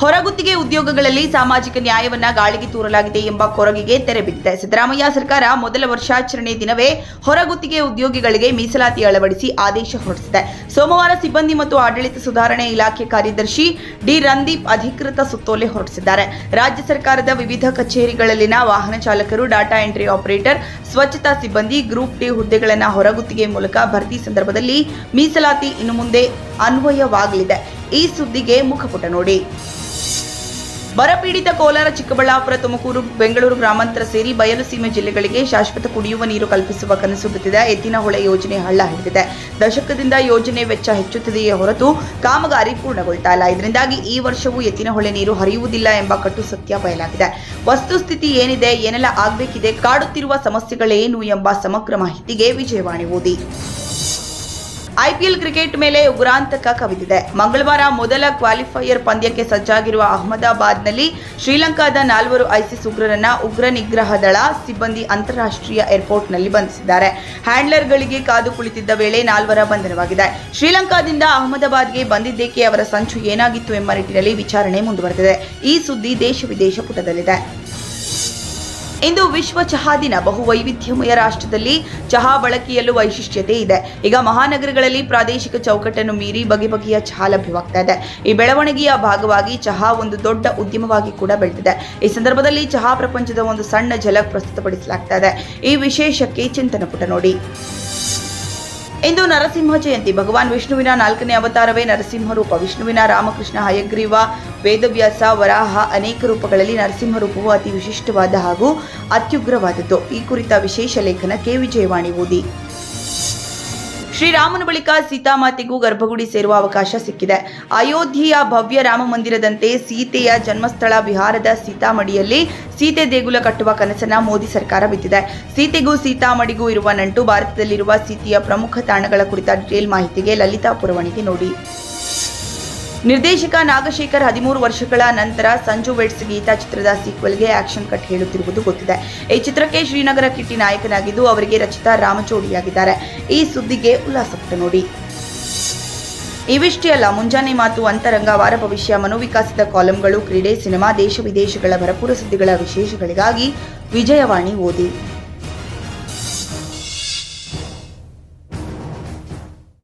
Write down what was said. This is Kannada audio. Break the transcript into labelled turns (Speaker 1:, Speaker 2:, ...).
Speaker 1: ಹೊರಗುತ್ತಿಗೆ ಉದ್ಯೋಗಗಳಲ್ಲಿ ಸಾಮಾಜಿಕ ನ್ಯಾಯವನ್ನ ಗಾಳಿಗೆ ತೂರಲಾಗಿದೆ ಎಂಬ ಕೊರಗಿಗೆ ತೆರೆ ಬಿದ್ದಿದೆ. ಸಿದ್ದರಾಮಯ್ಯ ಸರ್ಕಾರ ಮೊದಲ ವರ್ಷಾಚರಣೆ ದಿನವೇ ಹೊರಗುತ್ತಿಗೆ ಉದ್ಯೋಗಿಗಳಿಗೆ ಮೀಸಲಾತಿ ಅಳವಡಿಸಿ ಆದೇಶ ಹೊರಡಿಸಿದೆ. ಸೋಮವಾರ ಸಿಬ್ಬಂದಿ ಮತ್ತು ಆಡಳಿತ ಸುಧಾರಣೆ ಇಲಾಖೆ ಕಾರ್ಯದರ್ಶಿ ಡಿ ರಂದೀಪ್ ಅಧಿಕೃತ ಸುತ್ತೋಲೆ ಹೊರಡಿಸಿದ್ದಾರೆ. ರಾಜ್ಯ ಸರ್ಕಾರದ ವಿವಿಧ ಕಚೇರಿಗಳಲ್ಲಿನ ವಾಹನ ಚಾಲಕರು, ಡಾಟಾ ಎಂಟ್ರಿ ಆಪರೇಟರ್, ಸ್ವಚ್ಛತಾ ಸಿಬ್ಬಂದಿ, ಗ್ರೂಪ್ ಡಿ ಹುದ್ದೆಗಳನ್ನು ಹೊರಗುತ್ತಿಗೆ ಮೂಲಕ ಭರ್ತಿ ಸಂದರ್ಭದಲ್ಲಿ ಮೀಸಲಾತಿ ಇನ್ನು ಮುಂದೆ ಅನ್ವಯವಾಗಲಿದೆ. ಈ ಸುದ್ದಿಗೆ ಮುಖಪುಟ ನೋಡಿ. ಬರಪೀಡಿತ ಕೋಲಾರ, ಚಿಕ್ಕಬಳ್ಳಾಪುರ, ತುಮಕೂರು, ಬೆಂಗಳೂರು ಗ್ರಾಮಾಂತರ ಸೇರಿ ಬಯಲು ಸೀಮೆ ಜಿಲ್ಲೆಗಳಿಗೆ ಶಾಶ್ವತ ಕುಡಿಯುವ ನೀರು ಕಲ್ಪಿಸುವ ಕನಸು ಬಿದ್ದಿದೆ. ಎತ್ತಿನಹೊಳೆ ಯೋಜನೆ ಹಳ್ಳ ಹಿಡಿದಿದೆ. ದಶಕದಿಂದ ಯೋಜನೆ ವೆಚ್ಚ ಹೆಚ್ಚುತ್ತಿದೆಯೇ ಹೊರತು ಕಾಮಗಾರಿ ಪೂರ್ಣಗೊಳ್ತಾ ಇಲ್ಲ. ಇದರಿಂದಾಗಿ ಈ ವರ್ಷವೂ ಎತ್ತಿನಹೊಳೆ ನೀರು ಹರಿಯುವುದಿಲ್ಲ ಎಂಬ ಕಟ್ಟು ಸತ್ಯ ಬಯಲಾಗಿದೆ. ವಸ್ತುಸ್ಥಿತಿ ಏನಿದೆ, ಏನೆಲ್ಲ ಆಗಬೇಕಿದೆ, ಕಾಡುತ್ತಿರುವ ಸಮಸ್ಯೆಗಳೇನು ಎಂಬ ಸಮಗ್ರ ಮಾಹಿತಿಗೆ ವಿಜಯವಾಣಿ ಓದಿ. ಐಪಿಎಲ್ ಕ್ರಿಕೆಟ್ ಮೇಲೆ ಉಗ್ರಾಂತಕ ಕವಿದಿದೆ. ಮಂಗಳವಾರ ಮೊದಲ ಕ್ವಾಲಿಫೈಯರ್ ಪಂದ್ಯಕ್ಕೆ ಸಜ್ಜಾಗಿರುವ ಅಹಮದಾಬಾದ್ನಲ್ಲಿ ಶ್ರೀಲಂಕಾದ ನಾಲ್ವರು ಐಸಿಸ್ ಉಗ್ರರನ್ನ ಉಗ್ರ ನಿಗ್ರಹ ದಳ ಸಿಬ್ಬಂದಿ ಅಂತಾರಾಷ್ಟ್ರೀಯ ಏರ್ಪೋರ್ಟ್ನಲ್ಲಿ ಬಂಧಿಸಿದ್ದಾರೆ. ಹ್ಯಾಂಡ್ಲರ್ಗಳಿಗೆ ಕಾದು ಕುಳಿತಿದ್ದ ವೇಳೆ ನಾಲ್ವರ ಬಂಧನವಾಗಿದೆ. ಶ್ರೀಲಂಕಾದಿಂದ ಅಹಮದಾಬಾದ್ಗೆ ಬಂದಿದ್ದೇಕೆ ಅವರ ಸಂಚು ಏನಾಗಿತ್ತು ಎಂಬ ನಿಟ್ಟಿನಲ್ಲಿ ವಿಚಾರಣೆ ಮುಂದುವರೆದಿದೆ. ಈ ಸುದ್ದಿ ದೇಶ ವಿದೇಶ ಪುಟದಲ್ಲಿದೆ. ಇಂದು ವಿಶ್ವ ಚಹಾ ದಿನ. ಬಹು ವೈವಿಧ್ಯಮಯ ರಾಷ್ಟ್ರದಲ್ಲಿ ಚಹಾ ಬಳಕೆಯಲ್ಲೂ ವೈಶಿಷ್ಟ್ಯತೆ ಇದೆ. ಈಗ ಮಹಾನಗರಗಳಲ್ಲಿ ಪ್ರಾದೇಶಿಕ ಚೌಕಟ್ಟನ್ನು ಮೀರಿ ಬಗೆ ಬಗೆಯ ಚಹಾ ಲಭ್ಯವಾಗ್ತಾ ಇದೆ. ಈ ಬೆಳವಣಿಗೆಯ ಭಾಗವಾಗಿ ಚಹಾ ಒಂದು ದೊಡ್ಡ ಉದ್ಯಮವಾಗಿ ಕೂಡ ಬೆಳೆದಿದೆ. ಈ ಸಂದರ್ಭದಲ್ಲಿ ಚಹಾ ಪ್ರಪಂಚದ ಒಂದು ಸಣ್ಣ ಜಲ ಪ್ರಸ್ತುತಪಡಿಸಲಾಗ್ತಾ ಇದೆ. ಈ ವಿಶೇಷಕ್ಕೆ ಚಿಂತನ ಪುಟ ನೋಡಿ. ಇಂದು ನರಸಿಂಹ ಜಯಂತಿ. ಭಗವಾನ್ ವಿಷ್ಣುವಿನ ನಾಲ್ಕನೇ ಅವತಾರವೇ ನರಸಿಂಹ ರೂಪ. ವಿಷ್ಣುವಿನ ರಾಮಕೃಷ್ಣ ಹಯಗ್ರೀವ, ವೇದವ್ಯಾಸ, ವರಾಹ ಅನೇಕ ರೂಪಗಳಲ್ಲಿ ನರಸಿಂಹ ರೂಪವು ಅತಿ ವಿಶಿಷ್ಟವಾದ ಹಾಗೂ ಅತ್ಯುಗ್ರವಾದದ್ದು. ಈ ಕುರಿತ ವಿಶೇಷ ಲೇಖನ ಕೆ. ವಿಜಯವಾಣಿ ಓದಿ. ಶ್ರೀರಾಮನ ಬಳಿಕ ಸೀತಾಮಾತೆಗೂ ಗರ್ಭಗುಡಿ ಸೇರುವ ಅವಕಾಶ ಸಿಕ್ಕಿದೆ. ಅಯೋಧ್ಯೆಯ ಭವ್ಯ ರಾಮ ಮಂದಿರದಂತೆ ಸೀತೆಯ ಜನ್ಮಸ್ಥಳ ಬಿಹಾರದ ಸೀತಾಮಡಿಯಲ್ಲಿ ಸೀತೆ ದೇಗುಲ ಕಟ್ಟುವ ಕನಸನ್ನ ಮೋದಿ ಸರ್ಕಾರ ಬಿತ್ತಿದೆ ಸೀತೆಗೂ ಸೀತಾಮಡಿಗೂ ಇರುವ ನಂಟು ಭಾರತದಲ್ಲಿರುವ ಸೀತೆಯ ಪ್ರಮುಖ ತಾಣಗಳ ಕುರಿತ ಡೀಟೇಲ್ ಮಾಹಿತಿಗೆ ಲಲಿತಾ ಪುರವಣಿಗೆ ನೋಡಿ. ನಿರ್ದೇಶಕ ನಾಗಶೇಖರ್ ಹದಿಮೂರು ವರ್ಷಗಳ ನಂತರ ಸಂಜು ವೆಡ್ಸ್ ಗೀತಾ ಚಿತ್ರದ ಸೀಕ್ವೆಲ್ಗೆ ಆಕ್ಷನ್ ಕಟ್ ಹೇಳುತ್ತಿರುವುದು ಗೊತ್ತಿದೆ. ಈ ಚಿತ್ರಕ್ಕೆ ಶ್ರೀನಗರ ಕಿಟ್ಟಿ ನಾಯಕನಾಗಿದ್ದು, ಅವರಿಗೆ ರಚಿತಾ ರಾಮಚೋಡಿಯಾಗಿದ್ದಾರೆ ಈ ಸುದ್ದಿಗೆ ಉಲ್ಲಾಸಪಟ್ಟ ನೋಡಿ. ಇವಿಷ್ಟೇ ಅಲ್ಲ, ಮುಂಜಾನೆ ಮಾತು ಅಂತರಂಗ, ವಾರ ಭವಿಷ್ಯ ಮನೋವಿಕಾಸದ ಕಾಲಂಗಳು, ಕ್ರೀಡೆ, ಸಿನಿಮಾ, ದೇಶ ವಿದೇಶಗಳ ಭರಪೂರ ಸುದ್ದಿಗಳ ವಿಶೇಷಗಳಿಗಾಗಿ ವಿಜಯವಾಣಿ ಓದಿ.